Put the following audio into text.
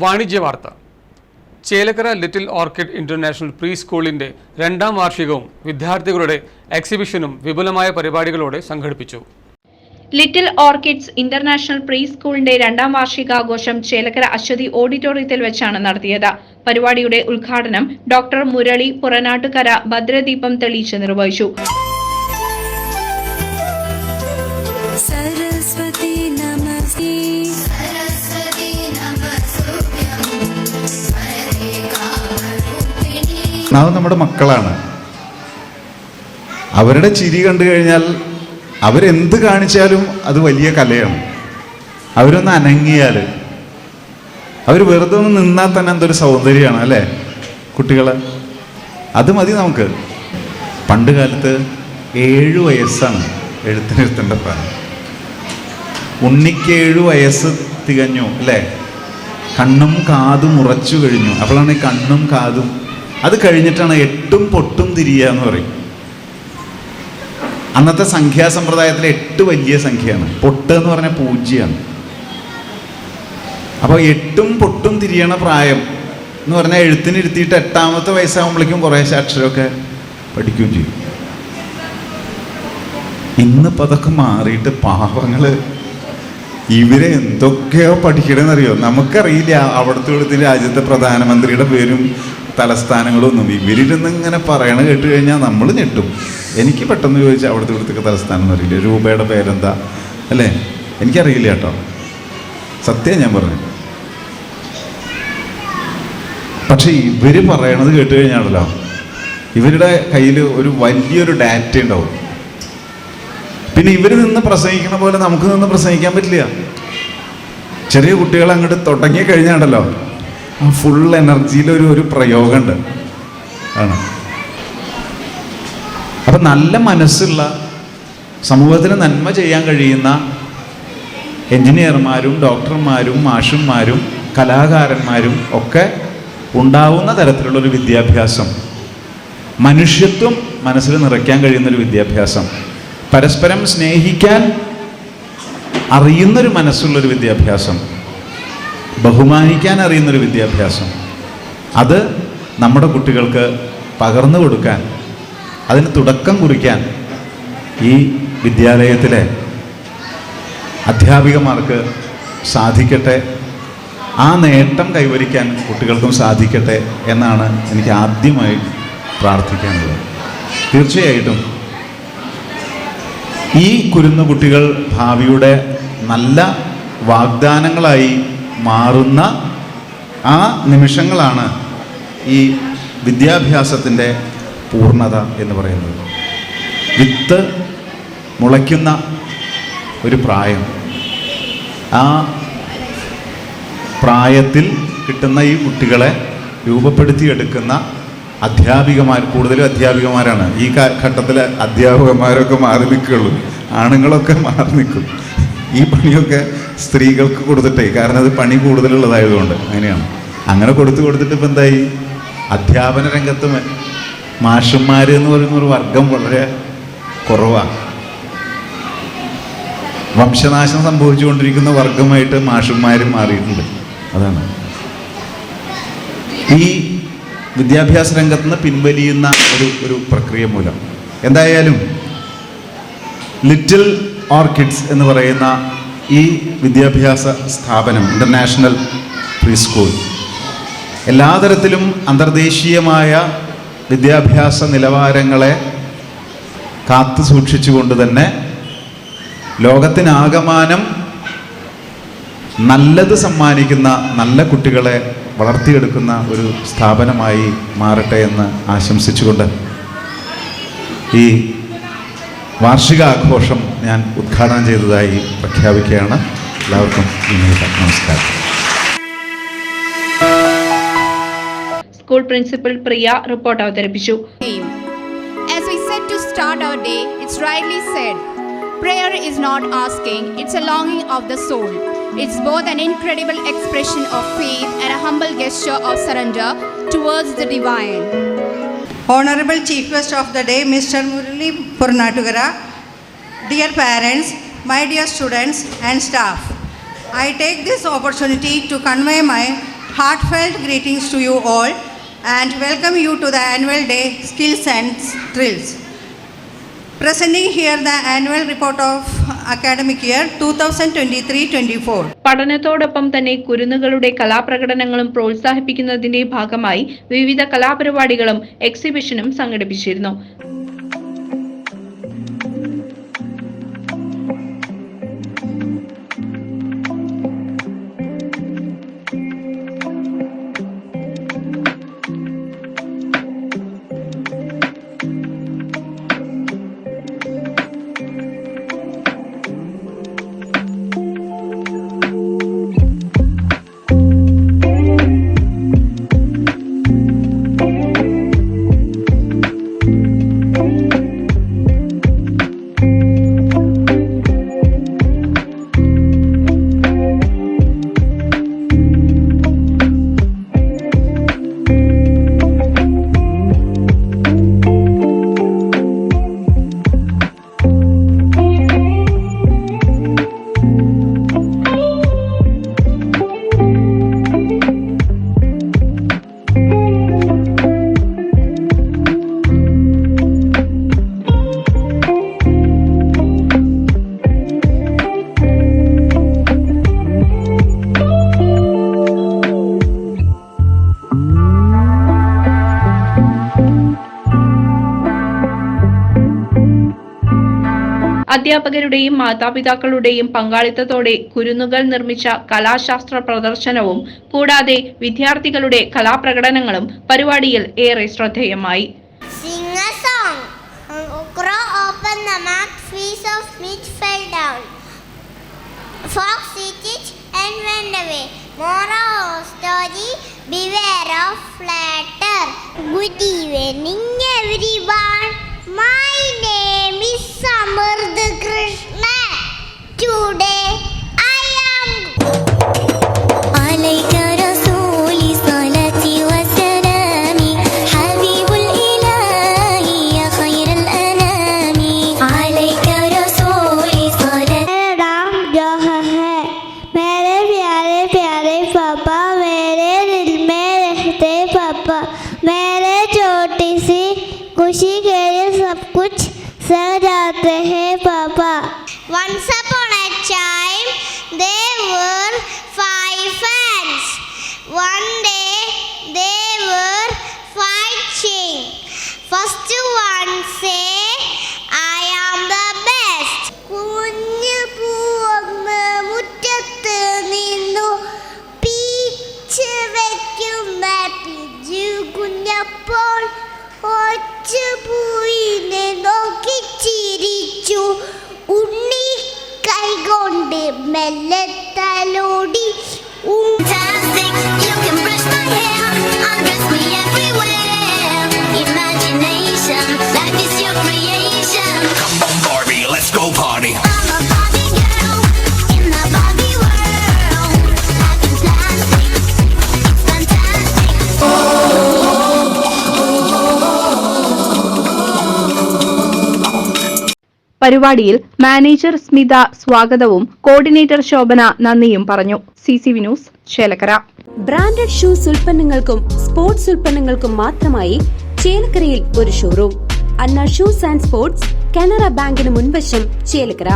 വാണിജ്യ വാർത്ത. Chelakkara little orchid international pre സ്കൂളിന്റെ രണ്ടാം വാർഷികവും വിദ്യാർത്ഥികളുടെ എക്സിബിഷനും വിപുലമായ പരിപാടികളോടെ സംഘടിപ്പിച്ചു. ലിറ്റിൽ ഓർക്കിഡ്സ് ഇന്റർനാഷണൽ പ്രീ സ്കൂളിന്റെ രണ്ടാം വാർഷികാഘോഷം ചേലക്കര അശ്വതി ഓഡിറ്റോറിയത്തിൽ വെച്ചാണ് നടത്തിയത്. പരിപാടിയുടെ ഉദ്ഘാടനം ഡോക്ടർ മുരളി പുറനാട്ടുകര ഭദ്രദീപം തെളിയിച്ച് നിർവഹിച്ചു. അത് നമ്മുടെ മക്കളാണ്. അവരുടെ ചിരി കണ്ടു കഴിഞ്ഞാൽ അവരെന്ത് കാണിച്ചാലും അത് വലിയ കലയാണ്. അവരൊന്ന് അനങ്ങിയാൽ അവർ വെറുതെ ഒന്ന് നിന്നാൽ തന്നെ എന്തൊരു സൗന്ദര്യമാണ് അല്ലേ? കുട്ടികളെ അത് മതി നമുക്ക്. പണ്ട് കാലത്ത് ഏഴ് വയസ്സാണ് എഴുത്തിനിരുത്തേണ്ട പ്രായം. ഉണ്ണിക്ക് ഏഴ് വയസ്സ് തികഞ്ഞു അല്ലേ? കണ്ണും കാതും ഉറച്ചു കഴിഞ്ഞു. അപ്പോഴാണ് ഈ കണ്ണും കാതും അത് കഴിഞ്ഞിട്ടാണ് എട്ടും പൊട്ടും തിരിയുക എന്ന് പറയും. അന്നത്തെ സംഖ്യാസമ്പ്രദായത്തിലെ എട്ട് വലിയ സംഖ്യയാണ്. പൊട്ട് എന്ന് പറഞ്ഞാൽ പൂജ്യമാണ്. അപ്പോൾ എട്ടും പൊട്ടും തിരിയണ പ്രായം എന്ന് പറഞ്ഞാൽ എഴുത്തിനിരുത്തിയിട്ട് എട്ടാമത്തെ വയസ്സാകുമ്പോഴേക്കും കുറേശ്ശെ അക്ഷരമൊക്കെ പഠിക്കുകയും ചെയ്യും. ഇന്നിപ്പോൾ അതൊക്കെ മാറിയിട്ട് പാവങ്ങൾ ഇവരെ എന്തൊക്കെയോ പഠിക്കണമെന്നറിയോ നമുക്കറിയില്ല അവിടുത്തെ ഇവിടുത്തെ രാജ്യത്തെ പ്രധാനമന്ത്രിയുടെ പേരും തലസ്ഥാനങ്ങളും ഒന്നും ഇവരിരുന്ന് ഇങ്ങനെ പറയണ കേട്ട് കഴിഞ്ഞാൽ നമ്മൾ ഞെട്ടും. എനിക്ക് പെട്ടെന്ന് ചോദിച്ചാൽ അവിടുത്തെ ഇവിടുത്തെ തലസ്ഥാനം എന്ന് അറിയില്ല രൂപയുടെ പേരെന്താ? അല്ലേ? എനിക്കറിയില്ല കേട്ടോ. സത്യം ഞാൻ പറഞ്ഞു. പക്ഷെ ഇവർ പറയണത് കേട്ട് കഴിഞ്ഞാണല്ലോ. ഇവരുടെ കയ്യിൽ ഒരു വലിയൊരു ഡാറ്റ ഉണ്ടാവും. പിന്നെ ഇവർ നിന്ന് പ്രസംഗിക്കണ പോലെ നമുക്ക് നിന്ന് പ്രസംഗിക്കാൻ പറ്റില്ല. ചെറിയ കുട്ടികൾ അങ്ങോട്ട് തുടങ്ങി കഴിഞ്ഞാണ്ടല്ലോ ആ ഫുൾ എനർജിയിൽ ഒരു പ്രയോഗമുണ്ട് ആണ്. അപ്പൊ നല്ല മനസ്സുള്ള സമൂഹത്തിന് നന്മ ചെയ്യാൻ കഴിയുന്ന എഞ്ചിനീയർമാരും ഡോക്ടർമാരും മാഷന്മാരും കലാകാരന്മാരും ഒക്കെ ഉണ്ടാവുന്ന തരത്തിലുള്ളൊരു വിദ്യാഭ്യാസം. മനുഷ്യത്വം മനസ്സിൽ നിറയ്ക്കാൻ കഴിയുന്നൊരു വിദ്യാഭ്യാസം. പരസ്പരം സ്നേഹിക്കാൻ അറിയുന്നൊരു മനസ്സുള്ളൊരു വിദ്യാഭ്യാസം. ബഹുമാനിക്കാൻ അറിയുന്നൊരു വിദ്യാഭ്യാസം. അത് നമ്മുടെ കുട്ടികൾക്ക് പകർന്നു കൊടുക്കാൻ അതിന് തുടക്കം കുറിക്കാൻ ഈ വിദ്യാലയത്തിലെ അധ്യാപികമാർക്ക് സാധിക്കട്ടെ ആ നേട്ടം കൈവരിക്കാൻ കുട്ടികൾക്കും സാധിക്കട്ടെ എന്നാണ് എനിക്ക് ആദ്യമായി പ്രാർത്ഥിക്കാനുള്ളത്. തീർച്ചയായിട്ടും ഈ കുരുന്നു കുട്ടികൾ ഭാവിയുടെ നല്ല വാഗ്ദാനങ്ങളായി മാറുന്ന ആ നിമിഷങ്ങളാണ് ഈ വിദ്യാഭ്യാസത്തിന്റെ പൂർണത എന്ന് പറയുന്നത്. വിത്ത് മുളയ്ക്കുന്ന ഒരു പ്രായം. ആ പ്രായത്തിൽ കിട്ടുന്ന ഈ കുട്ടികളെ രൂപപ്പെടുത്തിയെടുക്കുന്ന അധ്യാപികമാർ കൂടുതലും അധ്യാപികമാരാണ്. ഈ ഘട്ടത്തിൽ അധ്യാപകന്മാരൊക്കെ മാറി നിൽക്കുകയുള്ളൂ. ആണുങ്ങളൊക്കെ മാറി നിൽക്കും. ഈ പണിയൊക്കെ സ്ത്രീകൾക്ക് കൊടുത്തിട്ടേ. കാരണം അത് പണി കൂടുതലുള്ളതായതുകൊണ്ട്. അങ്ങനെയാണ്. അങ്ങനെ കൊടുത്തു കൊടുത്തിട്ട് ഇപ്പം എന്തായി? അധ്യാപന രംഗത്ത് മാഷന്മാർ എന്ന് പറയുന്ന ഒരു വർഗം വളരെ കുറവാണ് വംശനാശം സംഭവിച്ചുകൊണ്ടിരിക്കുന്ന വർഗമായിട്ട് മാഷന്മാരും മാറിയിട്ടുണ്ട്. അതാണ്. ഈ വിദ്യാഭ്യാസ രംഗത്ത് നിന്ന് പിൻവലിയുന്ന ഒരു ഒരു പ്രക്രിയ മൂലം. എന്തായാലും ലിറ്റിൽ ഓർക്കിഡ്സ് എന്ന് പറയുന്ന ഈ വിദ്യാഭ്യാസ സ്ഥാപനം ഇന്റർനാഷണൽ പ്രീ സ്കൂൾ എല്ലാ തരത്തിലും അന്തർദേശീയമായ വിദ്യാഭ്യാസ നിലവാരങ്ങളെ കാത്തു സൂക്ഷിച്ചുകൊണ്ട് തന്നെ ലോകത്തിനാകമാനം നല്ലത് സമ്മാനിക്കുന്ന നല്ല കുട്ടികളെ വളർത്തിയെടുക്കുന്ന ഒരു സ്ഥാപനമായി മാറട്ടെ എന്ന് ആശംസിച്ചുകൊണ്ട് ഈ വാർഷികാഘോഷം ഞാൻ ഉദ്ഘാടനം ചെയ്തതായി പ്രഖ്യാപിക്കുകയാണ് എല്ലാവർക്കും നമസ്കാരം സ്കൂൾ പ്രിൻസിപ്പൽ പ്രിയ റിപ്പോർട്ട് അവതരിപ്പിച്ചു. As we said to start our day, it's rightly said prayer is not asking, it's a longing of the soul. It's both an incredible expression of faith and a humble gesture of surrender towards the divine. Honorable Chief Guest of the day, Mr. Murali Purnatugara, dear parents, my dear students and staff, I take this opportunity to convey my heartfelt greetings to you all and welcome you to the annual day Skills and Drills. Presenting here the annual report of academic year 2023-24. പഠനത്തോടൊപ്പം തന്നെ കുരുന്നുകളുടെ കലാപ്രകടനങ്ങളും പ്രോത്സാഹിപ്പിക്കുന്നതിന്റെ ഭാഗമായി വിവിധ കലാപരിപാടികളും എക്സിബിഷനും സംഘടിപ്പിച്ചിരുന്നു അധ്യാപകരുടെയും മാതാപിതാക്കളുടെയും പങ്കാളിത്തത്തോടെ കുരുന്നുകൾ നിർമ്മിച്ച കലാശാസ്ത്ര പ്രദർശനവും കൂടാതെ വിദ്യാർത്ഥികളുടെ കലാപ്രകടനങ്ങളും പരിപാടിയിൽ ഏറെ ശ്രദ്ധേയമായി. My name is Samurda. खुशी के लिए सब कुछ सह जाते हैं पापा। Once upon a time there were five fans. One day they were fighting. First പരിപാടിയിൽ മാനേജർ സ്മിത സ്വാഗതവും കോർഡിനേറ്റർ ശോഭന നന്ദിയും പറഞ്ഞു. C C V news Chelakkara. Branded shoes ഉൽപ്പന്നങ്ങൾക്കും sports ഉൽപ്പന്നങ്ങൾക്കും മാത്രമായി ചേലക്കരയിൽ ഒരു showroom. Anna shoes and sports Canara ബാങ്കിന് മുൻവശം ചേലക്കര.